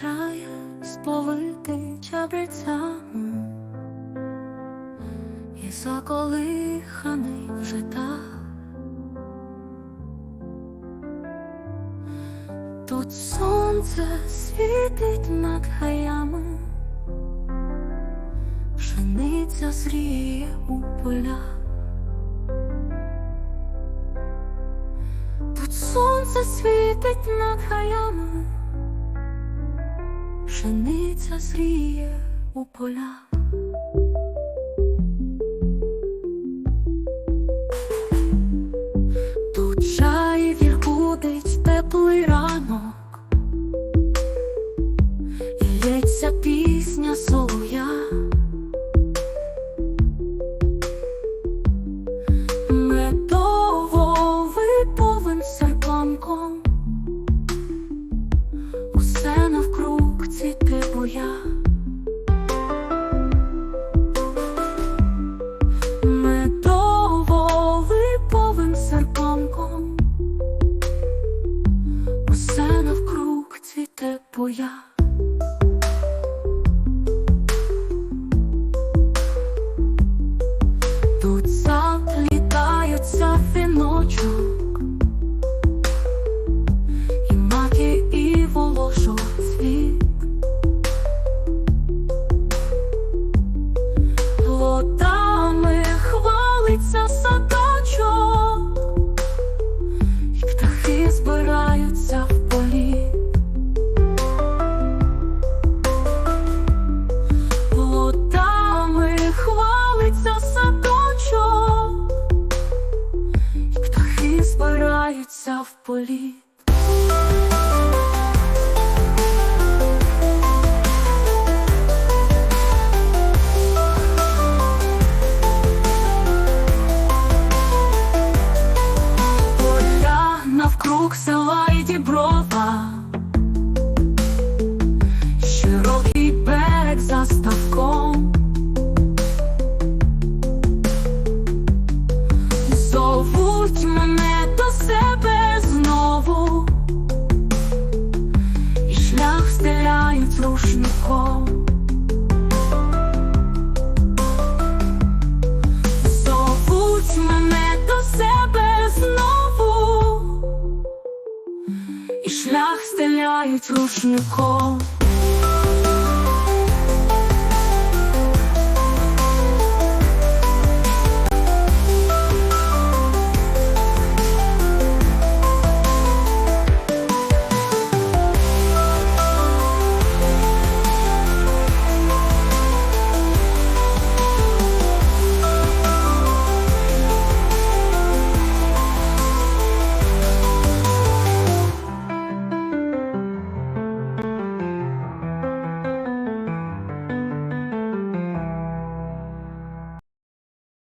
край сповитий чабрецями і заколиханий вже так. Тут сонце світить над гаями, пшениця зріє у полях. Тут сонце світить над гаями, пшениця зріє у полях. 的不要。В полі. Навкруг села шлях стеляють рушником.